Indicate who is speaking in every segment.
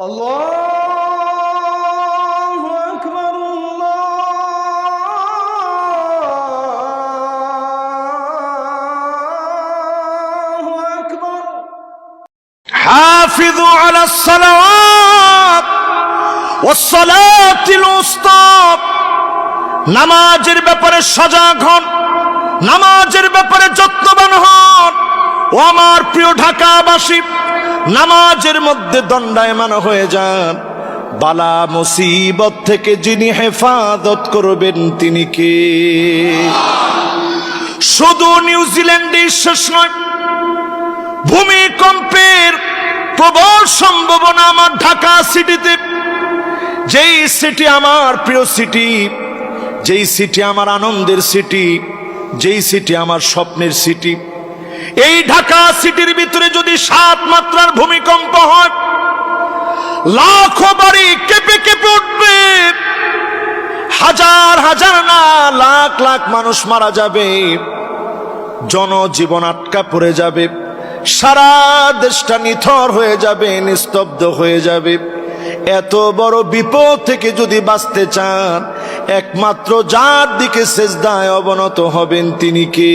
Speaker 1: الله أكبر الله أكبر
Speaker 2: حافظوا على الصلوات والصلاة الوسطى নামাজের ব্যাপারে সজাগ হন নামাজের ব্যাপারে যত্নবান হন ও আমার প্রিয় ঢাকাবাসী নামাজের মধ্যে দণ্ডায়মান হয়ে যান। বালা মুসিবত থেকে যিনি হেফাজত করবেন তিনি কে? শুধু নিউজিল্যান্ডে শেষ নয়, ভূমিকম্পের প্রবল সম্ভাবনা আমার ঢাকা সিটিতে। যেই সিটি আমার প্রিয় সিটি, যেই সিটি আমার আনন্দের সিটি, যেই সিটি আমার স্বপ্নের সিটি এই ঢাকা সিটির ভিতরে যদি সাত মাত্রার ভূমিকম্প হয়, লাখো বাড়ি কেঁপে কেঁপে উঠবে। হাজার হাজার না, লাখ লাখ মানুষ মারা যাবে। জনজীবন আটকা পড়ে যাবে। সারা দেশটা নিথর হয়ে যাবে, নিস্তব্ধ হয়ে যাবে। এত বড় বিপদ থেকে যদি বাঁচতে চান, একমাত্র যার দিকে সেজদায় অবনত হবেন তিনি কে?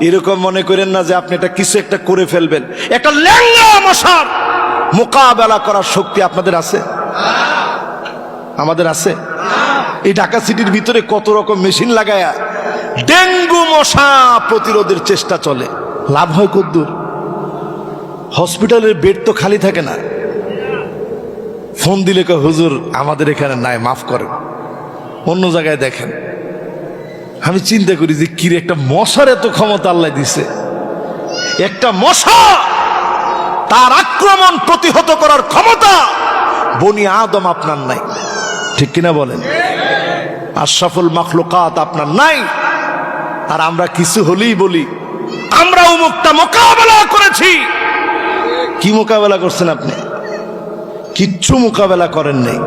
Speaker 2: এরকম মনে করেন না যে আপনি এটা কিছু একটা করে ফেলবেন। একটা ল্যাংলা মশার মোকাবেলা করার শক্তি আপনাদের আছে? আমাদের আছে? এই ঢাকা সিটির ভিতরে কত রকম মেশিন লাগায়া ডেঙ্গু মশা প্রতিরোধের চেষ্টা চলে। লাভ হয় কদ্দুর হসপিটালের বেড তো খালি থাকে না। ফোন দিলে হুজুর, আমাদের এখানে নাই, মাফ করেন। অন্য জায়গায় দেখেন। আমি চিন্তা করি যে কিরে, একটা মশার এত ক্ষমতা আল্লাহ দিছে। একটা মশা তার আক্রমণ প্রতিহত করার ক্ষমতা বনি আদম আপনার নাই। ঠিক কিনা বলেন? আশরাফুল মাখলুকাত আপনার নাই। আর আমরা কিছু হলেই বলি, আমরা উমুকটা মোকাবেলা করেছি। কি মোকাবেলা করছেন আপনি? কিচ্ছু মোকাবেলা করেন নাই।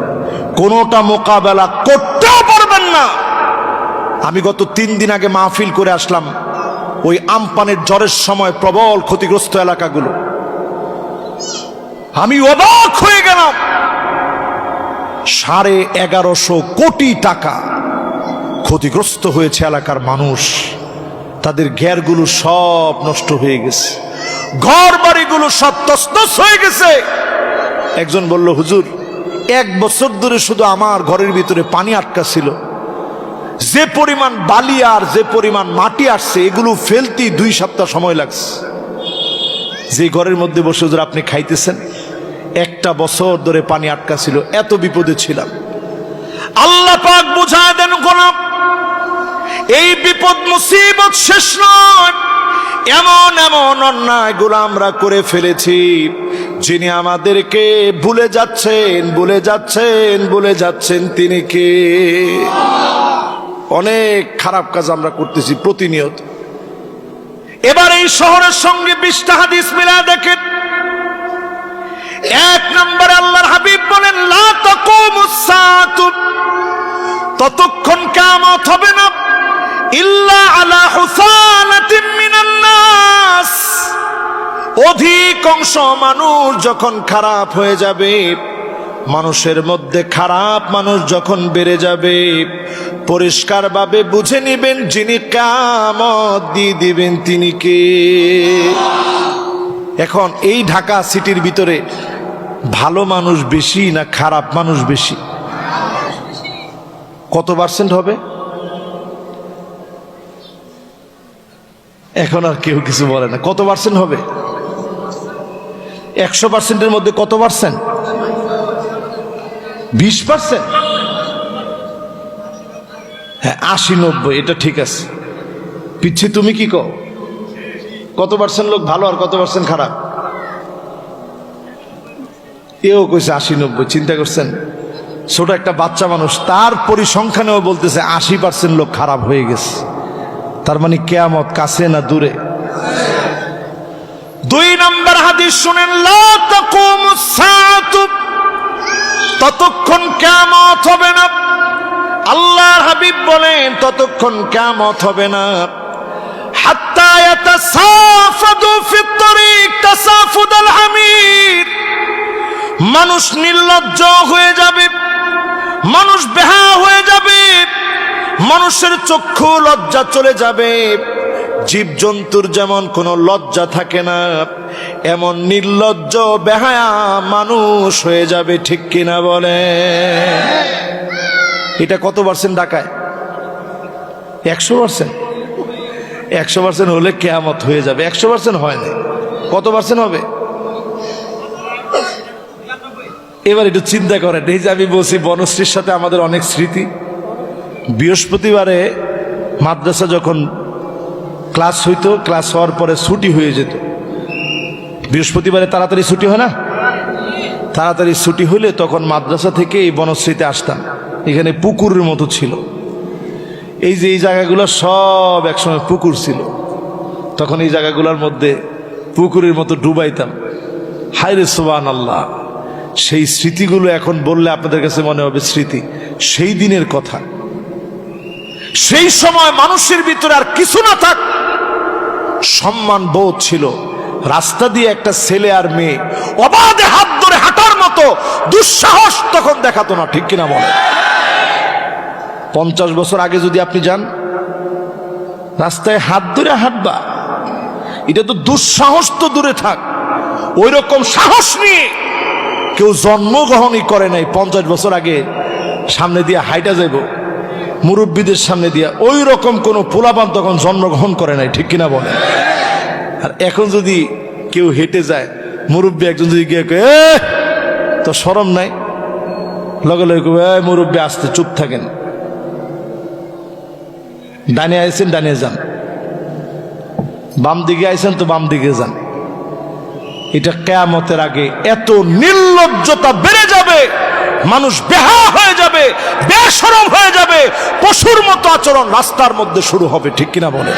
Speaker 2: কোনোটা মোকাবেলা করতেও পারবেন না। আমি গত তিন দিন আগে মাহফিল করে আসলাম ওই আমপানের জ্বরের সময় প্রবল ক্ষতিগ্রস্ত এলাকাগুলো। আমি অবাক হয়ে গেলাম। সাড়ে এগারোশো কোটি টাকা ক্ষতিগ্রস্ত হয়েছে এলাকার মানুষ। তাদের ঘেরগুলো সব নষ্ট হয়ে গেছে। ঘর বাড়িগুলো সব তস্তস হয়ে গেছে। একজন বলল, হুজুর, এক বছর ধরে শুধু আমার ঘরের ভিতরে পানি আটকা ছিল। যে পরিমাণ বালি আর যে পরিমাণ মাটি আসছে, এগুলো ফেলতেই দুই সপ্তাহ সময় লাগছে। যে ঘরের মধ্যে বসে হুজুর আপনি খাইতেছেন, একটা বছর ধরে পানি আটকা ছিল এত বিপদে ছিলাম। আল্লাহ পাক বুঝায় দেন, গোলাম, এই বিপদ মুসিবত শেষ নয়। এমন এমন অন্যায়গুলো আমরা করে ফেলেছি, যিনি আমাদেরকে ভুলে যাচ্ছেন ভুলে যাচ্ছেন ভুলে যাচ্ছেন তিনি কে? অনেক খারাপ কাজ আমরা করতেছি প্রতিনিয়ত। এবার এই শহরের সঙ্গে বিশটা হাদিস মিলা দেখেন। এক নম্বর আল্লাহর হাবিব বলেন ততক্ষণ কিয়ামত হবে না, ইল্লা আলা নাস অধিকাংশ মানুষ যখন খারাপ হয়ে যাবে মানুষের মধ্যে খারাপ মানুষ যখন বেড়ে যাবে, পরিষ্কারভাবে বুঝে নিবেন যিনি কামত দিয়ে দিবেন তিনি কে। এখন এই ঢাকা সিটির ভিতরে ভালো মানুষ বেশি না খারাপ মানুষ বেশি? কত পার্সেন্ট হবে? এখন আর কেউ কিছু বলে না। কত পার্সেন্ট হবে? একশো পার্সেন্টের মধ্যে কত পার্সেন্ট? বিশ পার্সেন্ট? হ্যাঁ আশি নব্বই, এটা ঠিক আছে। পিচ্ছি, তুমি কি কও? কত পার্সেন্ট লোক ভালো আর কত পার্সেন্ট খারাপ? এও কইছে আশি নব্বই, চিন্তা করছেন? ছোট একটা বাচ্চা মানুষ, তার পরিসংখ্যানেও বলতেছে আশি পার্সেন্ট লোক খারাপ হয়ে গেছে। তার মানে কেয়ামত কাছে না দূরে? দুই নম্বর হাদিস শুনেন, লা তাকুমুস সাআতু ততক্ষণ কেয়ামত হবে না। আল্লাহর হাবিব বলেন, ততক্ষণ কেয়ামত হবে না। মানুষ নির্লজ্জ হয়ে যাবে, মানুষ বেহা হয়ে যাবে, মানুষের চক্ষু লজ্জা চলে যাবে। জীবজন্তুর যেমন কোনো লজ্জা থাকে না, এমন নির্লজ্জ বেহায়া মানুষ হয়ে যাবে ঠিক কিনা বলে। এটা কত পার্সেন্ট ডাকায়? একশো পার্সেন্ট? একশো পার্সেন্ট হলে কেয়ামত হয়ে যাবে। একশো পার্সেন্ট হয় না। কত পার্সেন্ট হবে? এবার একটু চিন্তা করেন, এই যে আমি বলছি, বনশ্রীর সাথে আমাদের অনেক স্মৃতি। বৃহস্পতিবারে মাদ্রাসা যখন ক্লাস হইতো, ক্লাস হওয়ার পরে ছুটি হয়ে যেত। বৃহস্পতিবারে তাড়াতাড়ি ছুটি হয় না? তাড়াতাড়ি ছুটি হলে তখন মাদ্রাসা থেকে এই বনশ্রীতে আসতাম। এখানে পুকুরের মতো ছিল। এই যে এই জায়গাগুলো সব একসময় পুকুর ছিল। তখন এই জায়গাগুলোর মধ্যে পুকুরের মতো ডুবাইতাম। হায়রে সোবান আল্লাহ সেই স্মৃতিগুলো এখন বললে আপনাদের কাছে মনে হবে স্মৃতি। সেই দিনের কথা। সেই সময় মানুষের ভিতরে আর কিছু না থাক, সম্মান বোধ ছিল। রাস্তা দিয়ে একটা ছেলে আর মেয়ে অবাধে হাত ধরে হাঁটার মতো দুঃসাহস তখন দেখাতো না, ঠিক কিনা বলে? পঞ্চাশ বছর আগে যদি আপনি যান, রাস্তায় হাত ধরে হাঁটবা। এটা তো দুঃসাহস তো দূরে থাক। ওই রকম সাহস নিয়ে কেউ জন্মগ্রহণই করে নাই। পঞ্চাশ বছর আগে সামনে দিয়ে হাইটা যাইব। মুরব্বীদের সামনে দিয়া ওই রকম কোনো পোলাপান তখন জন্মগ্রহণ করে নাই ঠিক কিনা বলে আর এখন যদি কেউ হেঁটে যায় মুরব্বী একজন যদি গিয়ে তো সরম নাই? লগে লগে কবে, "এই মুরব্বী আসতে চুপ থাকেন। ডানে আইছেন ডানে যান। বাম দিকে আইসেন তো বাম দিকে যান। এটা কেয়ামতের আগে এত নির্লজ্জতা বেড়ে মানুষ বেহা হয়ে যাবে বেসরম হয়ে যাবে, পশুর মতো আচরণ রাস্তার মধ্যে শুরু হবে, ঠিক কিনা বলে